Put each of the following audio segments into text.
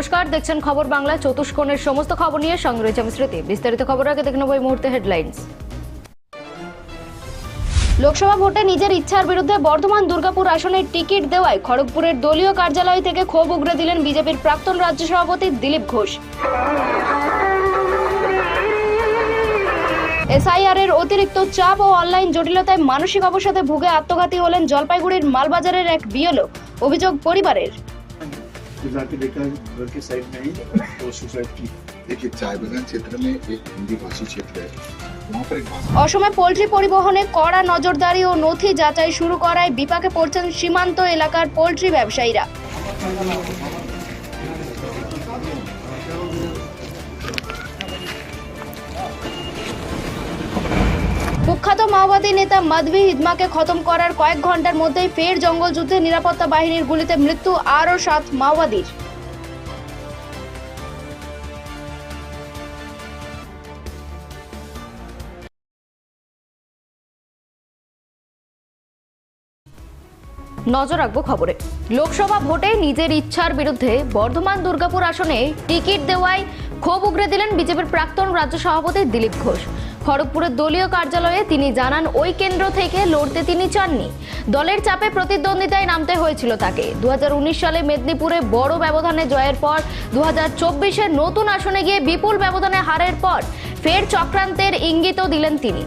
নমস্কার, দেখছেন খবর বাংলা, চতুষ্কোণের সমস্ত খবর নিয়ে সঙ্গে রয়েছে আমি স্মৃতি। বিস্তারিত খবর আগে দেখে নেব এই মুহূর্তে হেডলাইন্স লোকসভা ভোটে নিজের ইচ্ছার বিরুদ্ধে বর্ধমান দুর্গাপুর আসনের টিকিট দেওয়ায় খড়গপুরের দলীয় কার্যালয় থেকে ক্ষোভ উগরে দিলেন বিজেপির প্রাক্তন রাজ্য সভাপতি দিলীপ ঘোষ। এসআইআর এর অতিরিক্ত চাপ ও অনলাইন জটিলতায় মানসিক অবসাদে ভুগে আত্মঘাতী হলেন জলপাইগুড়ির মালবাজারের এক বিএলও। অভিযোগ পরিবারের। जाके देखा घर के साइड में ही वो सुसाइड की देखिए चाय बागान क्षेत्र में एक हिंदी भाषी क्षेत्र है वहाँ पर एक भाषा অসমে পোল্ট্রি পরিবহনে কড়া নজরদারি ও নথি যাচাই শুরু করায় বিপাকে পড়ছেন সীমান্ত এলাকার পোল্ট্রি ব্যবসায়ীরা কুখ্যাত মাওবাদী নেতা মাধবী হিদমাকে খতম করার কয়েক ঘণ্টার মধ্যেই ফের জঙ্গল যুদ্ধে নিরাপত্তা বাহিনীর গুলিতে মৃত্যু আরও সাত মাওবাদীর। নজর রাখব খবরে। লোকসভা ভোটে নিজের ইচ্ছার বিরুদ্ধে বর্ধমান দুর্গাপুর আসনে টিকিট দেওয়ায় ক্ষোভ উগরে দিলেন বিজেপির প্রাক্তন রাজ্য সভাপতি দিলীপ ঘোষ। খড়গপুরের দলীয় কার্যালয়ে তিনি জানান, ওই কেন্দ্র থেকে লড়তে তিনি চাননি। দলের চাপে প্রতিদ্বন্দ্বিতায় নামতে হয়েছিল তাকে। দু হাজার উনিশ সালে মেদিনীপুরে বড় ব্যবধানে জয়ের পর দু হাজার নতুন আসনে গিয়ে বিপুল ব্যবধানে হারের পর ফের চক্রান্তের ইঙ্গিতও দিলেন তিনি।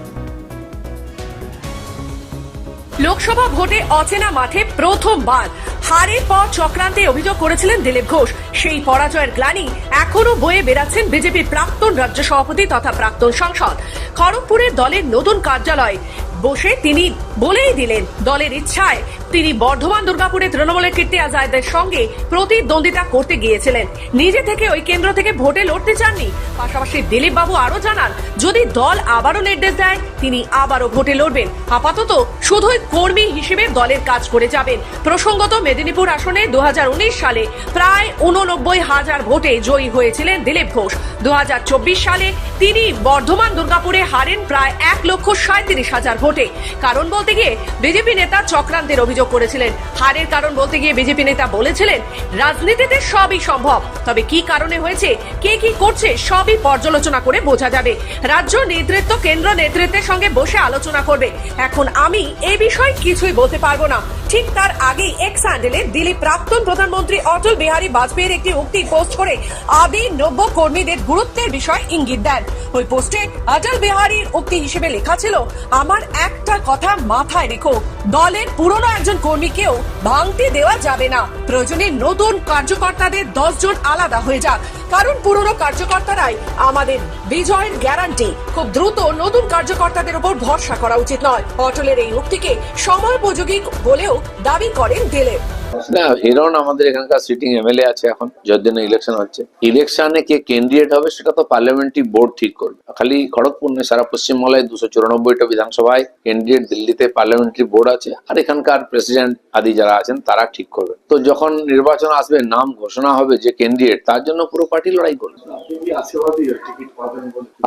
লোকসভা ভোটে অচেনা মাঠে প্রথমবার হারের পর চক্রান্তে অভিযোগ করেছিলেন দিলীপ ঘোষ। সেই পরাজয়ের গ্লানি এখনও বয়ে বেড়াচ্ছেন বিজেপির প্রাক্তন রাজ্য সভাপতি তথা প্রাক্তন সংসদ। খড়গপুরের দলের নতুন কার্যালয় বসে তিনি বলেই দিলেন, দলের ইচ্ছায় তিনি বর্ধমান, দুর্গাপুরে তৃণমূলের কীর্তি আজাদের সঙ্গে প্রতিদ্বন্দ্বিতা করতে গিয়েছিলেন। নিজে থেকে ওই কেন্দ্র থেকে ভোটে লড়তে চাননি। পাশাপাশি দিলীপ বাবু আরও জানান, যদি দল আবারও নির্দেশ দেয়, তিনি আবারও ভোটে লড়বেন। আপাতত শুধুই কর্মী হিসেবে দলের কাজ করে যাবেন। প্রসঙ্গত মেদিনীপুর আসনে দু হাজার উনিশ সালে প্রায় উননব্বই হাজার ভোটে জয়ী হয়েছিলেন দিলীপ ঘোষ। দু হাজার চব্বিশ সালে তিনি বর্ধমান, দুর্গাপুরে হারেন প্রায় এক লক্ষ সাঁত্রিশ হাজার ভোটে। কারণ বলতে গিয়ে বিজেপি নেতা চক্রান্তের অভিযোগ করেছিলেন। হারের কারণ বলতে গিয়ে বিজেপি নেতা বলেছিলেন, রাজনীতিতে সবই সম্ভব। তবে কি কারণে হয়েছে, কে কি করছে, সবই পর্যালোচনা করে বোঝা যাবে। রাজ্য নেতৃত্ব, কেন্দ্র নেতৃত্বের সঙ্গে বসে আলোচনা করবে। এখন আমি এ বিষয়ে কিছুই বলতে পারব না। ঠিক তার আগেই এক্স হ্যান্ডেলে দিল্লি প্রাক্তন প্রধানমন্ত্রী অটল বিহারী বাজপেয়ীর একটি উক্তি পোস্ট করে আদি নব্য কর্মীদের গুরুত্বের বিষয় ইঙ্গিত দেন। ওই পোস্টে, অটল বিহারীর উক্তি হিসেবে লেখা ছিল, আমার একটা কথা মাথায় রেখো দলের পুরনো একজন কর্মীকেও ভাঙতে দেওয়া যাবে না। প্রয়োজনে নতুন কার্যকর্তাদের দশ জন আলাদা হয়ে যাক। কারণ পুরনো কার্যকর্তারাই আমাদের বিজয়ের গ্যারান্টি। খুব দ্রুত নতুন কার্যকর্তাদের উপর ভরসা করা উচিত নয়। অটলের এই উক্তিকে সময়োপযোগী বলেও দাবি করেন দিলীপ। না, হিরণ আমাদের এখানকার সিটিং এমএলএ আছে এখন, যার ইলেকশন হচ্ছে। ইলেকশনে কে ক্যান্ডিডেট হবে সেটা তো পার্লামেন্টারি বোর্ড ঠিক করবে। খালি খড়গপুর নয়, সারা পশ্চিমবাংলায় দুশো চুরানব্বইটা বিধানসভায় ক্যান্ডিডেট দিল্লিতে পার্লামেন্টারি বোর্ড আছে, আর এখানকার প্রেসিডেন্ট আদি যারা আছেন তারা ঠিক করবে। তো যখন নির্বাচন আসবে, নাম ঘোষণা হবে যে ক্যান্ডিডেট তার জন্য পুরো পার্টি লড়াই করবে।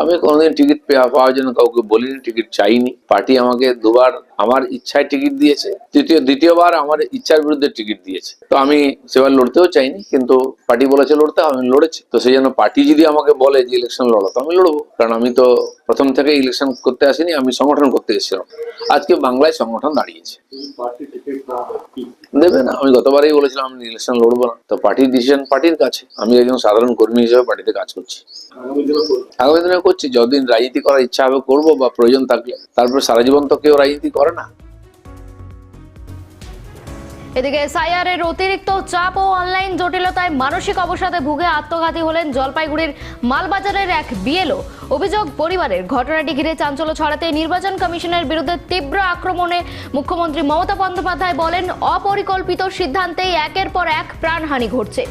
আমি কোনোদিন টিকিট পাওয়ার জন্য কাউকে বলিনি টিকিট চাইনি। পার্টি আমাকে দুবার আমার ইচ্ছায় টিকিট দিয়েছে। তৃতীয় দ্বিতীয়বার আমার ইচ্ছার বিরুদ্ধে টিকিট দিয়েছে। তো আমি সেবার লড়তেও চাইনি, কিন্তু পার্টি বলেছে লড়তে আমি লড়েছি। তো সেই জন্য পার্টি যদি আমাকে বলে যে ইলেকশন লড়ো, তো আমি লড়বো। কারণ আমি তো প্রথম থেকে ইলেকশন করতে আসিনি, আমি সংগঠন করতে এসেছিলাম। আজকে বাংলায় সংগঠন দাঁড়িয়েছে। দেবে না, আমি গতবারেই বলেছিলাম আমি ইলেকশন লড়বো না। তো পার্টির ডিসিশন পার্টির কাছে। আমি একজন সাধারণ কর্মী হিসেবে পার্টিতে কাজ করছি। আগামী দিনে করছি। যতদিন রাজনীতি করার ইচ্ছা হবে, করব বা প্রয়োজন থাকলে। তারপরে সারা জীবন তো কেউ রাজনীতি করে না। এদিকে এসআইআর এর অতিরিক্ত চাপ ও অনলাইন জটিলতায় মানসিক অবসাদে ভুগে আত্মঘাতী হলেন জলপাইগুড়ির মালবাজারের এক বিএলও। অভিযোগ, পরিবারের ঘটনাটি ঘিরে চাঞ্চল্য ছড়াতে নির্বাচন কমিশনের বিরুদ্ধে তীব্র আক্রমণে মুখ্যমন্ত্রী মমতা বন্দ্যোপাধ্যায় বলেন, অপরিকল্পিত সিদ্ধান্তেই একের পর এক প্রাণহানি ঘটছে।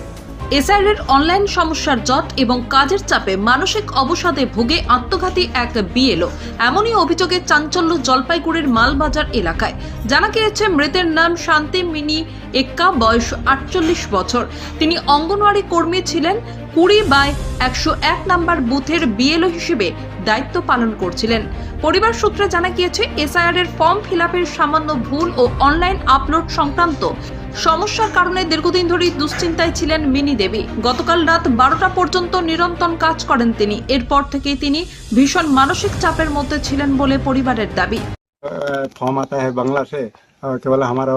এসআইআর অনলাইন সমস্যার জট এবং কাজের চাপে মানসিক অবসাদে ভুগে আত্মঘাতী এক বিএলও। এমনই অভিযোগে চাঞ্চল্য জলপাইগুড়ির মালবাজার এলাকায়। জানা গিয়েছে, মৃতের নাম শান্তি মিনি এক্কা, বয়স আটচল্লিশ বছর। তিনি অঙ্গনওয়াড়ি কর্মী ছিলেন। কুড়ি বাই একশো এক নাম্বার বুথের বিএলও হিসেবে দায়িত্ব পালন করছিলেন পরিবার সূত্রে জানা গিয়েছে এসআইআর এর ফর্ম ফিল সামান্য ভুল ও অনলাইন আপলোড সংক্রান্ত সমস্যার কারণে দীর্ঘদিন ধরেই দুশ্চিন্তায় ছিলেন মিনি দেবী গতকাল রাত বারোটা পর্যন্ত নিরন্তর কাজ করেন তিনি এরপর থেকেই তিনি ভীষণ মানসিক চাপের মধ্যে ছিলেন বলে পরিবারের দাবি फॉर्म आता है बांग्ला से और केवल हमारा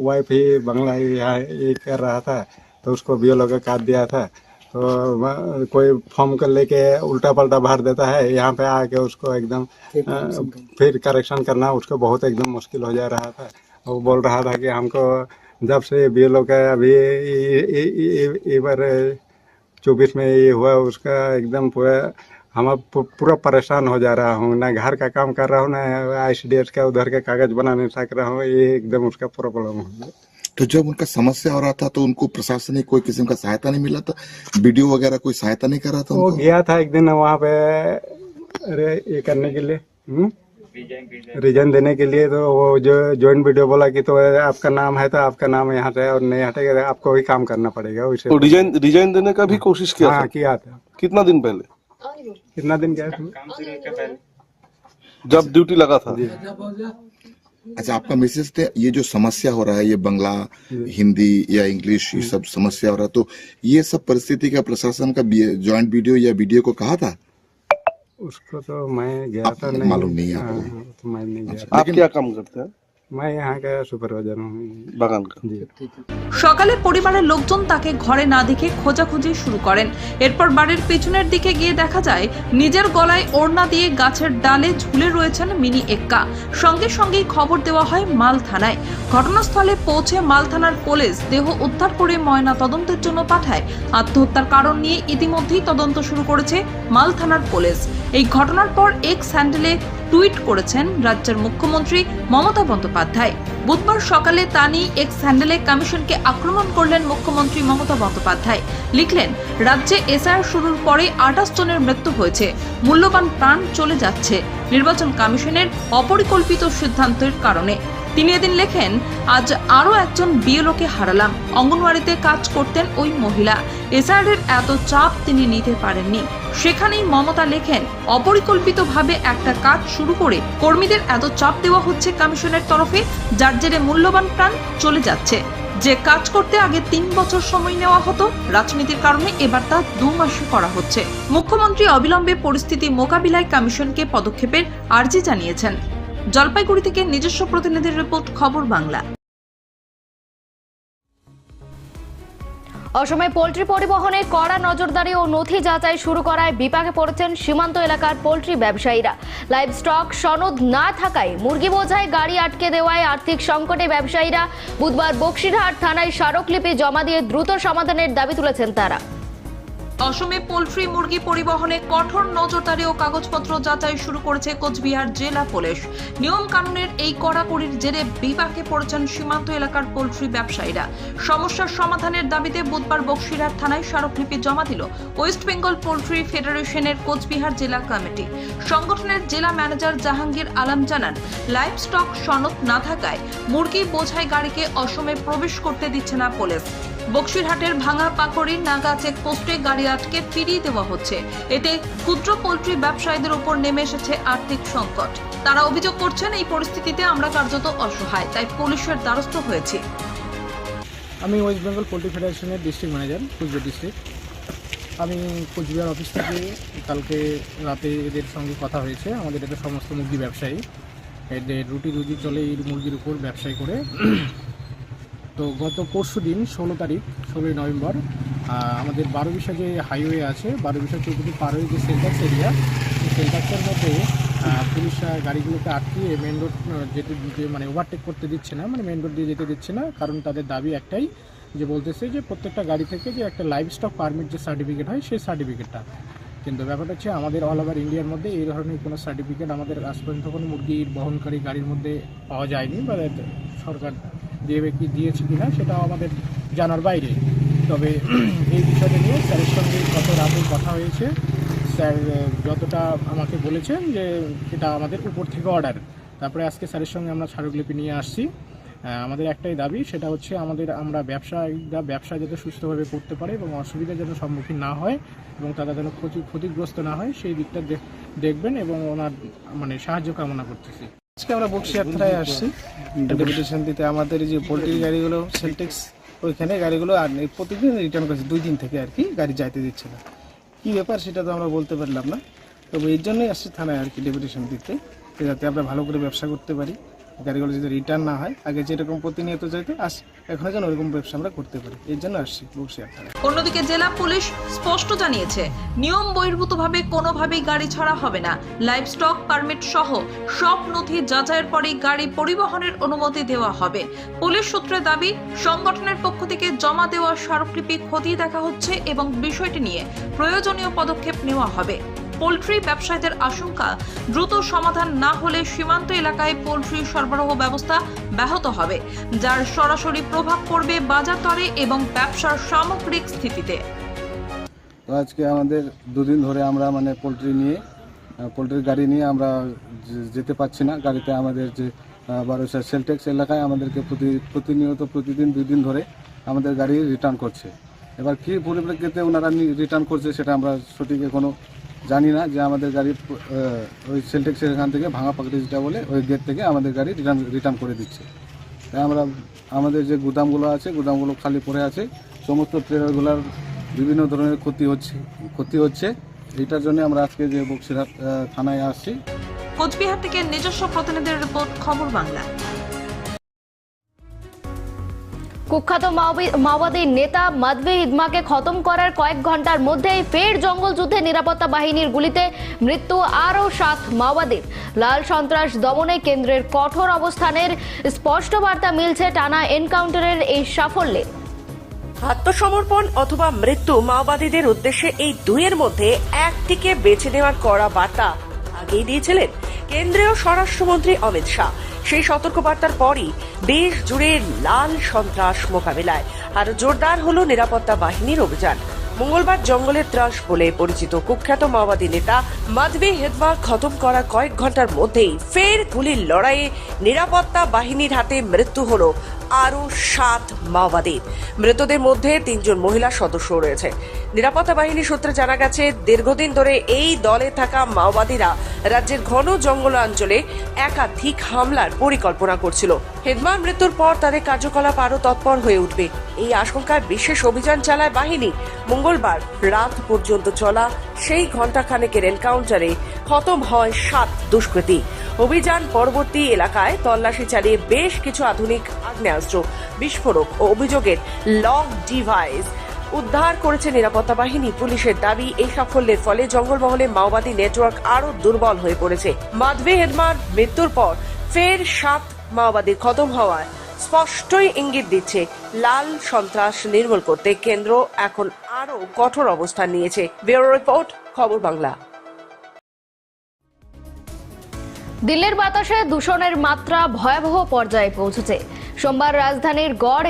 वाइफ ही बांग्ला ही यहाँ ये कर रहा था तो उसको बी एल का कार्ड दिया था तो वह- कोई फॉर्म कर लेके उल्टा पल्टा भर देता है यहाँ पे आके उसको एकदम फिर करेक्शन करना। उसको बहुत एकदम मुश्किल हो जा रहा था। वो बोल रहा था कि हमको जब से बी एल का अभी इ बार चौबीस में ये हुआ उसका एकदम पूरा हम अब पूरा परेशान हो जा रहा हूँ। ना घर का काम कर रहा हूँ ना आई का उधर के कागज़ बना नहीं सक रहा हूँ ये एकदम उसका प्रॉब्लम हो गया। तो जब उनका समस्या हो रहा था तो उनको प्रशासनिक कोई किस्म का सहायता नहीं मिला था? वीडियो वगैरह कोई सहायता नहीं कर रहा था वो गया था एक दिन वहाँ पे अरे ये करने के लिए रिजन देने के लिए तो वो जो ज्वाइंट वीडियो बोला कि तो आपका नाम है तो आपका नाम यहाँ से और नहीं हटेगा तो आपको भी काम करना पड़ेगा उसे। तो डिज़ाइन डिज़ाइन देने का भी कोशिश किया हाँ था किया था। कितना दिन पहले? कितना दिन गया था? जब ड्यूटी लगा था? अच्छा आपका मैसेज थे ये जो समस्या हो रहा है ये बंगला हिंदी या इंग्लिश ये सब समस्या हो रहा है तो ये सब परिस्थिति का प्रशासन का ज्वाइंट वीडियो या वीडियो को कहा था? उसको तो मैं गया था नहीं। मालूम नहीं है हाँ, आपको? हाँ, तो मैं नहीं गया आप क्या काम करते हैं? मैं यहाँ का सुपरवाइजर हूँ बागान का जी সকালে পরিবারের লোকজন তাকে ঘরে না দেখে খোঁজাখুঁজি শুরু করেন এরপর বাড়ির পেছনের দিকে গিয়ে দেখা যায় নিজের গলায় ওড়না দিয়ে গাছের ডালে ঝুলে রয়েছেন মিনি এক্কা সঙ্গে সঙ্গেই খবর দেওয়া হয় মাল থানায় ঘটনাস্থলে পৌঁছে মাল থানার পুলিশ দেহ উদ্ধার করে ময়না তদন্তের জন্য পাঠায় আত্মহত্যার কারণ নিয়ে ইতিমধ্যেই তদন্ত শুরু করেছে মাল থানার পুলিশ এই ঘটনার পর এক্স হ্যান্ডেলে টুইট করেছেন রাজ্যের মুখ্যমন্ত্রী মমতা বন্দ্যোপাধ্যায়। বুধবার সকালে তানি এক্স হ্যান্ডেলে কমিশনকে আক্রমণ করলেন মুখ্যমন্ত্রী মমতা বন্দ্যোপাধ্যায়। লিখলেন, রাজ্যে এসআইআর শুরুর পরে আঠাশ জনের মৃত্যু হয়েছে, মূল্যবান প্রাণ চলে যাচ্ছে নির্বাচন কমিশনের অপরিকল্পিত সিদ্ধান্তের কারণে। তিনি এদিন লেখেন, আজ আরও একজন বিএলওকে হারালাম। অঙ্গনওয়াড়িতে কাজ করতেন ওই মহিলা। এসআইআর এর এত চাপ তিনি নিতে পারেননি। সেখানেই মমতা লেখেন, অপরিকল্পিতভাবে একটা কাজ শুরু করে কর্মীদের এত চাপ দেওয়া হচ্ছে কমিশনের তরফে, যার জেরে মূল্যবান প্রাণ চলে যাচ্ছে। যে কাজ করতে আগে তিন বছর সময় নেওয়া হতো, রাজনীতির কারণে এবার তা দু মাসে করা হচ্ছে। মুখ্যমন্ত্রী অবিলম্বে পরিস্থিতি মোকাবিলায় কমিশনকে পদক্ষেপের আর্জি জানিয়েছেন। জলপাইগুড়ি থেকে নিজস্ব প্রতিনিধির রিপোর্ট, খবর বাংলা। অসময়ে পোলট্রি পরিবহনে কড়া নজরদারি ও নথি যাচাই শুরু করায় বিপাকে পড়েছেন সীমান্ত এলাকার পোলট্রি ব্যবসায়ীরা। লাইভ স্টক সনদ না থাকায় মুরগি বোঝায় গাড়ি আটকে দেওয়ায় আর্থিক সংকটে ব্যবসায়ীরা। বুধবার বক্সিরহাট থানায় স্মারকলিপি জমা দিয়ে দ্রুত সমাধানের দাবি তুলেছেন তারা। অসমে পোলট্রি মুরগি পরিবহনে কঠোর নজরদারি ও কাগজপত্র যাচাই শুরু করেছে কোচবিহার জেলা পুলিশ। নিয়ম কানুনের এই কড়াকড়ির জেরে বিপাকে পড়েছেন সীমান্ত এলাকার পোলট্রি ব্যবসায়ীরা। সমস্যার সমাধানের দাবিতে বুধবার বক্সিরহাট থানায় স্মারকলিপি জমা দিল ওয়েস্ট বেঙ্গল পোলট্রি ফেডারেশনের কোচবিহার জেলা কমিটি। সংগঠনের জেলা ম্যানেজার জাহাঙ্গীর আলম জানান, লাইভ স্টক সনদ না থাকায় মুরগি বোঝাই গাড়িকে অসমে প্রবেশ করতে দিচ্ছে না পুলিশ। বক্সিরহাটের ভাঙা পাকড়ি নাগা চেকপোস্টে গাড়ি আটকে ফিরিয়ে দেওয়া হচ্ছে। এতে ক্ষুদ্র পোল্ট্রি ব্যবসায়ীদের উপর নেমে এসেছে আর্থিক সংকট। তারা অভিযোগ করছেন, এই পরিস্থিতিতে আমরা কার্যত অসহায়, তাই পুলিশের দ্বারস্থ হয়েছি। আমি ওয়েস্ট বেঙ্গল পোলট্রি ফেডারেশনের ডিস্ট্রিক্ট ম্যানেজার, কুচবিহার ডিস্ট্রিক্ট। আমি কুচবিহার অফিস থেকে কালকে রাতে এদের সঙ্গে কথা হয়েছে। আমাদের এটা সমস্ত মুরগি ব্যবসায়ী। এদের রুটি রুজি চলে এই মুরগির উপর ব্যবসায়ী করে তো গত পরশু দিন ষোলো তারিখ, ষোলোই নভেম্বর আমাদের বারো বিশা যে হাইওয়ে আছে। বারো বিশা চৌধুরী পার হয়ে যে সেলটাক্স এরিয়া সেই সেলটাক্সের মধ্যে পুলিশ গাড়িগুলোকে আটকিয়ে মেন রোড যেতে মানে ওভারটেক করতে দিচ্ছে না মানে মেন রোড দিয়ে যেতে দিচ্ছে না। কারণ তাদের দাবি একটাই, যে বলতেছে যে প্রত্যেকটা গাড়ি থেকে যে একটা লাইভ স্টক পারমিট যে সার্টিফিকেট হয়, সেই সার্টিফিকেটটা কিন্তু ব্যাপারটা হচ্ছে, আমাদের অল ওভার ইন্ডিয়ার মধ্যে এই ধরনের কোনো সার্টিফিকেট আমাদের আজ পর্যন্ত কোনো মুরগির বহনকারী গাড়ির মধ্যে পাওয়া যায়নি, বা সরকার দেবে কি দিয়েছে কিনা সেটাও আমাদের জানার বাইরে। তবে এই বিষয়টা নিয়ে স্যারের সঙ্গে গত রাতে কথা হয়েছে। স্যার যতটা আমাকে বলেছেন যে এটা আমাদের উপর থেকে অর্ডার। তারপরে আজকে স্যারের সঙ্গে আমরা স্মারকলিপি নিয়ে আসছি। আমাদের একটাই দাবি, সেটা হচ্ছে আমাদের, আমরা ব্যবসায়ীরা ব্যবসা যাতে সুস্থভাবে করতে পারে এবং অসুবিধার যেন সম্মুখীন না হয় এবং তারা যেন ক্ষতি, ক্ষতিগ্রস্ত না হয়, সেই দিকটা দেখ- দেখবেন এবং ওনার মানে সাহায্য কামনা করতেছি। আজকে আমরা বক্সিয়ার থানায় আসছি। ডেপুটেশন দিতে আমাদের যে পোলট্রি গাড়িগুলো সেলটেক্স ওইখানে গাড়িগুলো আর প্রতিদিন রিটার্ন করছে, দুই দিন থেকে আর কি গাড়ি যাইতে দিচ্ছে না। কী ব্যাপার সেটা তো আমরা বলতে পারলাম না। তবে এর জন্যই আসছি থানায় আর কি ডেপুটেশন দিতে, যাতে আমরা ভালো করে ব্যবসা করতে পারি। গাড়িগুলো যদি রিটার্ন না হয়, আগে যেরকম প্রতিনিয়ত যাইতো আস এখন যেন ওরকম ব্যবসা আমরা করতে পারি। এর জন্য আসছি বক্সিয়ার অন্যদিকে জেলা পুলিশ স্পষ্ট জানিয়েছে, নিয়ম বহির্ভূতভাবে কোনোভাবেই গাড়ি ছাড়া হবে না। লাইভ স্টক পারমিট সহ সব নথি যাচাইয়ের পরেই গাড়ি পরিবহনের অনুমতি দেওয়া হবে। পুলিশ সূত্রে দাবি, সংগঠনের পক্ষ থেকে জমা দেওয়া স্মারকলিপি খতিয়ে দেখা হচ্ছে এবং বিষয়টি নিয়ে প্রয়োজনীয় পদক্ষেপ নেওয়া হবে। পোলট্রি ব্যবসায়ীদের আশঙ্কা, দ্রুত সমাধান না হলে সীমান্ত এলাকায় পোলট্রি সরবরাহ ব্যবস্থা ব্যাহত হবে, যার সরাসরি প্রভাব পড়বে বাজার দরে এবং ব্যবসার সামগ্রিক স্থিতিতে। আজকে আমাদের দুদিন ধরে আমরা মানে পোলট্রি নিয়ে পোলট্রির গাড়ি নিয়ে আমরা যেতে পারছি না। গাড়িতে আমাদের যে বারোশা সেলটেক্স এলাকায় আমাদেরকে প্রতি, প্রতিনিয়ত প্রতিদিন দুই দিন ধরে আমাদের গাড়ি রিটার্ন করছে। এবার কী পরিপ্রেক্ষিতে ওনারা রিটার্ন করছে সেটা আমরা সঠিক এখনও জানি না যে আমাদের গাড়ি ওই সেলটেক্সের এখান থেকে ভাঙা পাকড়ি যেটা বলে, ওই গেট থেকে আমাদের গাড়ি রিটার্ন রিটার্ন করে দিচ্ছে। তাই আমরা, আমাদের যে গুদামগুলো আছে, গুদামগুলো খালি পড়ে আছে, সমস্ত ট্রেলারগুলোর বিভিন্ন ধরনের ক্ষতি হচ্ছে ক্ষতি হচ্ছে। এটার জন্য আমরা আজকে যে বক্সিরহাট থানায় আসছি। কোচবিহার থেকে নিজস্ব প্রতিনিধির রিপোর্ট, খবর বাংলা। কুখ্যাত মাওবি- মাওবাদী নেতা মাদভি হিদমাকে খতম করার কয়েক ঘণ্টার মধ্যেই ফের জঙ্গল যুদ্ধে নিরাপত্তা বাহিনীর গুলিতে মৃত্যু আরও সাত মাওবাদীর। লাল সন্ত্রাস দমনে কেন্দ্রের কঠোর অবস্থানের স্পষ্ট বার্তা মিলছে টানা এনকাউন্টারের এই সাফল্যে। আত্মসমর্পণ অথবা মৃত্যু মাওবাদীদের উদ্দেশ্যে এই দুইয়ের মধ্যে একটিকে বেছে নেওয়ার কড়া বার্তা। আগেই দিয়েছিলেন কেন্দ্রীয় স্বরাষ্ট্রমন্ত্রী অমিত শাহ। সেই সতর্কবার্তার পরই দেশ জুড়ে লাল সন্ত্রাস মোকাবিলায়। আর জোরদার হলো নিরাপত্তা বাহিনীর অভিযান। মঙ্গলবার জঙ্গলের ত্রাস বলে পরিচিত কুখ্যাত মাওবাদী নেতা মাধবী হেদমা খতম করার কয়েক ঘণ্টার মধ্যেই ফের গুলির লড়াইয়ে নিরাপত্তা বাহিনীর হাতে মৃত্যু হলো আরও সাত মাওবাদী। মৃতদের মধ্যে তিনজন মহিলা সদস্য রয়েছে। নিরাপত্তা বাহিনী সূত্রে জানা গেছে, দীর্ঘদিন ধরে এই দলে থাকা মাওবাদীরা রাজ্যের ঘন জঙ্গলাঞ্চলে একাধিক হামলার পরিকল্পনা করছিল। হেদমার মৃত্যুর পর তাদের কার্যকলাপ আরও তৎপর হয়ে উঠবে। এই আশঙ্কায় বিশেষ অভিযান চালায় বাহিনী। মঙ্গলবার রাত পর্যন্ত চলা সেই ঘণ্টাখানেকের এনকাউন্টারে খতম হয় সাত দুষ্কৃতী। অভিযান পরবর্তী এলাকায় তল্লাশি চালিয়ে বেশ কিছু আধুনিক আগ্নেয়াস্ত্র বিস্ফোরক ও অভিযোগের লক ডিভাইস উদ্ধার করেছে নিরাপত্তা বাহিনী। পুলিশের দাবি, এই সাফল্যের ফলে জঙ্গলমহলে মাওবাদী নেটওয়ার্ক আরও দুর্বল হয়ে পড়েছে। মাধবে হেদমার মৃত্যুর পর ফের সাত মাওবাদীর খতম হওয়ায় স্পষ্টই ইঙ্গিত দিচ্ছে লাল সন্ত্রাস নির্মূল করতে কেন্দ্র এখন আরও কঠোর অবস্থান নিয়েছে। ব্যুরো রিপোর্ট, খবর বাংলা। দিল্লির বাতাসে দূষণের মাত্রা ভয়াবহ পর্যায়ে পৌঁছেছে। সোমবার রাজধানীর গড়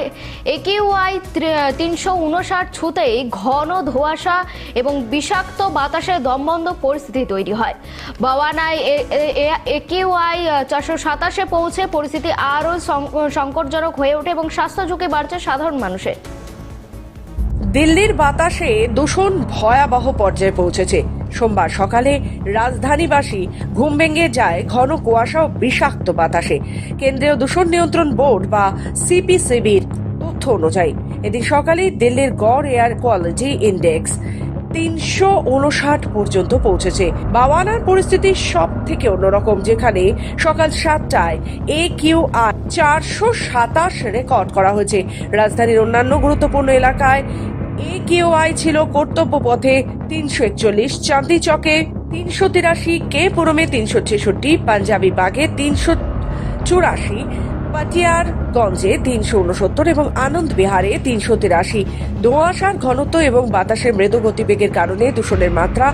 একিউআই তিনশো উনষাট ছুতেই ঘন ধোঁয়াশা এবং বিষাক্ত বাতাসে দমবন্ধ পরিস্থিতি তৈরি হয়। বাওয়ানায় একিউআই চারশো সাতাশে পৌঁছে পরিস্থিতি আরও সংকটজনক হয়ে ওঠে এবং স্বাস্থ্য ঝুঁকি বাড়ছে সাধারণ মানুষের। দিল্লির বাতাসে দূষণ ভয়াবহ পর্যায়ে পৌঁছেছে। সোমবার সকালে রাজধানীবাসী ঘুম ভেঙে যায় ঘন কুয়াশা ও বিষাক্ত বাতাসে। কেন্দ্রীয় দূষণ নিয়ন্ত্রণ বোর্ড বা সিপিসিবির তথ্য অনুযায়ী, এদিন সকালে দিল্লির গড় এয়ার কোয়ালিটি ইন্ডেক্স তিনশো উনষাট পর্যন্ত পৌঁছেছে। বাওয়ানার পরিস্থিতি সব থেকে অন্যরকম, যেখানে সকাল সাতটায় এ কিউ আর চারশো সাতাশ রেকর্ড করা হয়েছে। রাজধানীর অন্যান্য গুরুত্বপূর্ণ এলাকায় এ আই ছিল কর্তব্য পথে তিনশো একচল্লিশ চাঁদি চকে তিনশো তিরাশি, কে পুরমে তিনশো ছেষট্টি, পাঞ্জাবি বাগে তিনশো চুরাশি, পাটিয়ারগঞ্জে তিনশো উনসত্তর এবং আনন্দ বিহারে তিনশো তিরাশি। ধোঁয়াশার ঘনত্ব এবং বাতাসের মৃদু গতিবেগের কারণে দূষণের মাত্রা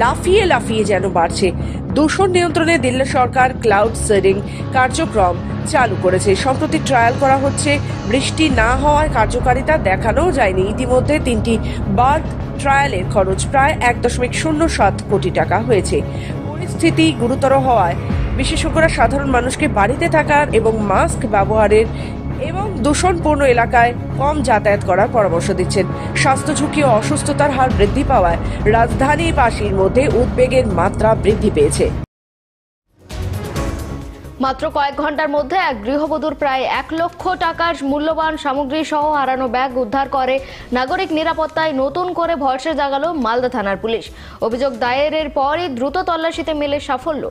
লাফিয়ে লাফিয়ে যেন বাড়ছে। দূষণ নিয়ন্ত্রণে দিল্লি সরকার ক্লাউড সেডিং কার্যক্রম চালু করেছে। সম্প্রতি ট্রায়াল করা হচ্ছে বৃষ্টি না হওয়ার কার্যকারিতা দেখানোও যায়নি। ইতিমধ্যে তিনটি বার্ড ট্রায়ালের খরচ প্রায় এক দশমিক শূন্য সাত কোটি টাকা হয়েছে। পরিস্থিতি গুরুতর হওয়ায় বিশেষজ্ঞরা সাধারণ মানুষকে বাড়িতে থাকার এবং মাস্ক ব্যবহারের এবং দূষণপূর্ণ এলাকায় কম যাতায়াত করার পরামর্শ দিচ্ছেন। স্বাস্থ্য ঝুঁকি ও অসুস্থতার হার বৃদ্ধি পাওয়ায় রাজধানীবাসীর মধ্যে উদ্বেগের মাত্রা বৃদ্ধি পেয়েছে। মাত্র কয়েক ঘণ্টার মধ্যে এক গৃহবধূর প্রায় এক লক্ষ টাকার মূল্যবান সামগ্রী সহ হারানো ব্যাগ উদ্ধার করে নাগরিক নিরাপত্তায় নতুন করে ভরসা জাগালো মালদা থানার পুলিশ। অভিযোগ দায়েরের পরই দ্রুত তল্লাশিতে মেলে সাফল্য।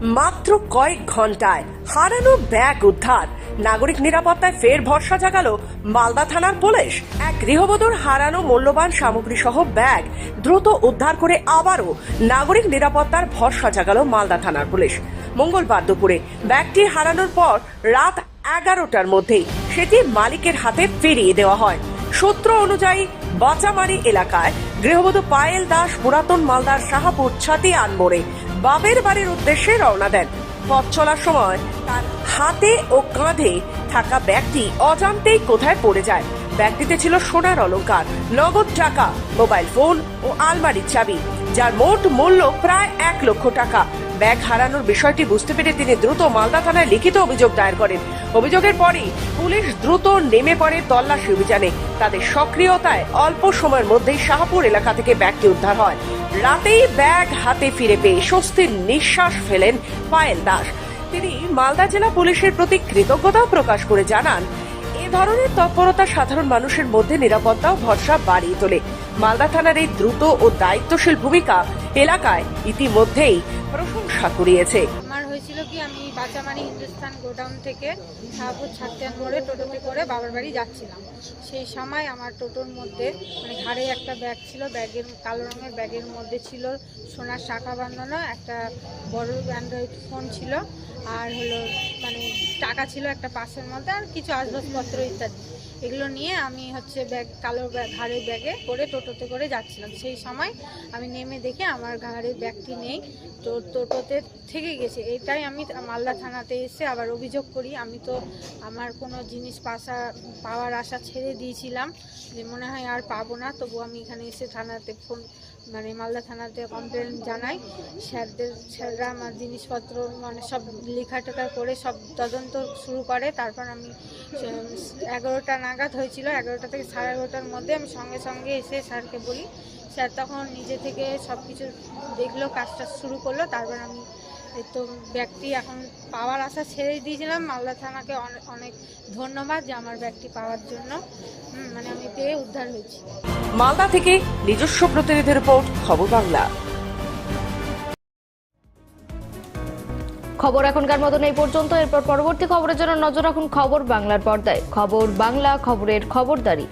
মাত্র কয়েক ঘন্টায় হারানো ব্যাগ উদ্ধার। নাগরিক নিরাপত্তায় ফের ভরসা জাগালো মালদা থানার পুলিশ। এক গৃহবধূর হারানো মূল্যবান সামগ্রী সহ ব্যাগ দ্রুত উদ্ধার করে আবারও নাগরিক নিরাপত্তার ভরসা জাগালো মালদা থানার পুলিশ। মঙ্গলবার দুপুরে ব্যাগটি হারানোর পর রাত এগারোটার মধ্যেই সেটি মালিকের হাতে ফিরিয়ে দেওয়া হয়। সূত্র অনুযায়ী, বাচামারি এলাকায় গৃহবধূ পায়েল দাস, পুরাতন মালদার শাহাপুর ছাতিয়ান মোড়ে বাবের বাড়ির উদ্দেশ্যে রওনা দেন। পথ চলার সময় তার হাতে ও কাঁধে থাকা ব্যাগটি অজান্তেই কোথায় পড়ে যায়। ব্যাগটিতে ছিল সোনার অলঙ্কার নগদ টাকা, মোবাইল ফোন ও আলমারির চাবি, যার মোট মূল্য প্রায় এক লক্ষ টাকা। ব্যাগ হারানোর বিষয়টি বুঝতে পেরে তিনি দ্রুত মালদা থানায় লিখিত অভিযোগ দায়ের করেন। অভিযোগের পরই পুলিশ দ্রুত নেমে পড়ে তল্লাশি অভিযানে। তাদের সক্রিয়তায় অল্প সময়ের মধ্যেই শাহপুর এলাকা থেকে ব্যাগটি উদ্ধার হয়। রাতেই ব্যাগ হাতে ফিরে পেয়ে স্বস্তির নিঃশ্বাস ফেলেন পায়েল দাস। তিনি মালদা জেলা পুলিশের প্রতি কৃতজ্ঞতাও প্রকাশ করে জানান, এ ধরনের তৎপরতা সাধারণ মানুষের মধ্যে নিরাপত্তা ও ভরসা বাড়িয়ে তোলে। মালদা থানার এই দ্রুত ও দায়িত্বশীল ভূমিকা এলাকায় ইতিমধ্যেই প্রশংসা কুড়িয়েছে। আমার হয়েছিল কি, আমি বাঁচামারি হিন্দুস্তান গোডাউন থেকে শাহপুর ছাতিয়ান মোড়ে টোটোতে করে বাবার বাড়ি যাচ্ছিলাম। সেই সময় আমার টোটোর মধ্যে মানে ঘাড়ে একটা ব্যাগ ছিল, ব্যাগের, কালো রঙের ব্যাগের মধ্যে ছিল সোনার শাখা বাঁধানো, একটা বড় অ্যান্ড্রয়েড ফোন ছিল, আর হলো মানে টাকা ছিল একটা পাশের মধ্যে, আর কিছু আসবাবপত্র ইত্যাদি। এগুলো নিয়ে আমি হচ্ছে ব্যাগ, কালো ঘাড়ের ব্যাগে করে টোটোতে করে যাচ্ছিলাম। সেই সময় আমি নেমে দেখে আমার ঘাড়ের ব্যাগটি নেই। তো টোটোতে থেকে গেছে। এটাই আমি মালদা থানাতে এসে আবার অভিযোগ করি। আমি তো আমার কোনো জিনিস পাশা, পাওয়ার আশা ছেড়ে দিয়েছিলাম যে মনে হয় আর পাবো না। তবু আমি এখানে এসে থানাতে ফোন মানে মালদা থানাতে কমপ্লেন জানাই। স্যারদের, স্যাররা আমার জিনিসপত্র মানে সব লেখা টেখা করে সব তদন্ত শুরু করে। তারপর আমি এগারোটা নাগাদ হয়েছিল, এগারোটা থেকে সাড়ে এগারোটার মধ্যে আমি সঙ্গে সঙ্গে এসে স্যারকে বলি। স্যার তখন নিজে থেকে সব কিছু দেখল, কাজটা শুরু করল। তারপর আমি তো ব্যাগটি এখন পাওয়ার আশা ছেড়ে দিয়েছিলাম। মালদা থানাকে অনে- অনেক ধন্যবাদ যে আমার ব্যাগটি পাওয়ার জন্য। মানে আমি পেয়ে উদ্ধার হয়েছি। মালদা থেকে নিজস্ব প্রতিনিধি রিপোর্ট খবর বাংলা। খবর এখনকার মতন এই পর্যন্ত। এরপর পরবর্তী খবরের জন্য নজর রাখুন খবর বাংলার পর্দায়। খবর বাংলা খবরের খবরদারি।